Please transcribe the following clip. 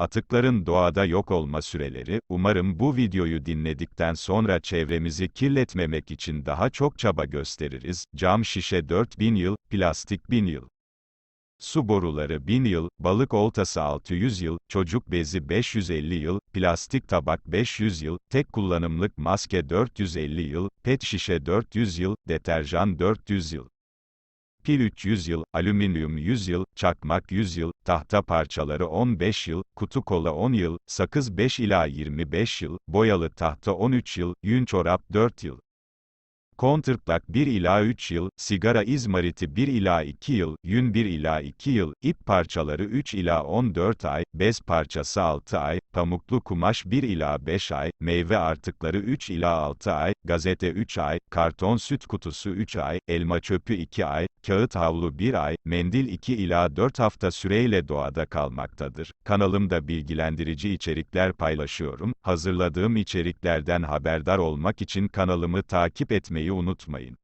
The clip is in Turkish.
Atıkların doğada yok olma süreleri, umarım bu videoyu dinledikten sonra çevremizi kirletmemek için daha çok çaba gösteririz. Cam şişe 4000 yıl, plastik 1000 yıl. Su boruları 1000 yıl, balık oltası 600 yıl, çocuk bezi 550 yıl, plastik tabak 500 yıl, tek kullanımlık maske 450 yıl, pet şişe 400 yıl, deterjan 400 yıl. Pil 300 yıl, alüminyum 100 yıl, çakmak 100 yıl, tahta parçaları 15 yıl, kutu kola 10 yıl, sakız 5 ila 25 yıl, boyalı tahta 13 yıl, yün çorap 4 yıl. Counterplak 1 ila 3 yıl, sigara izmariti 1 ila 2 yıl, yün 1 ila 2 yıl, ip parçaları 3 ila 14 ay, bez parçası 6 ay, pamuklu kumaş 1 ila 5 ay, meyve artıkları 3 ila 6 ay, gazete 3 ay, karton süt kutusu 3 ay, elma çöpü 2 ay, kağıt havlu 1 ay, mendil 2 ila 4 hafta süreyle doğada kalmaktadır. Kanalımda bilgilendirici içerikler paylaşıyorum. Hazırladığım içeriklerden haberdar olmak için kanalımı takip etmeyi unutmayın.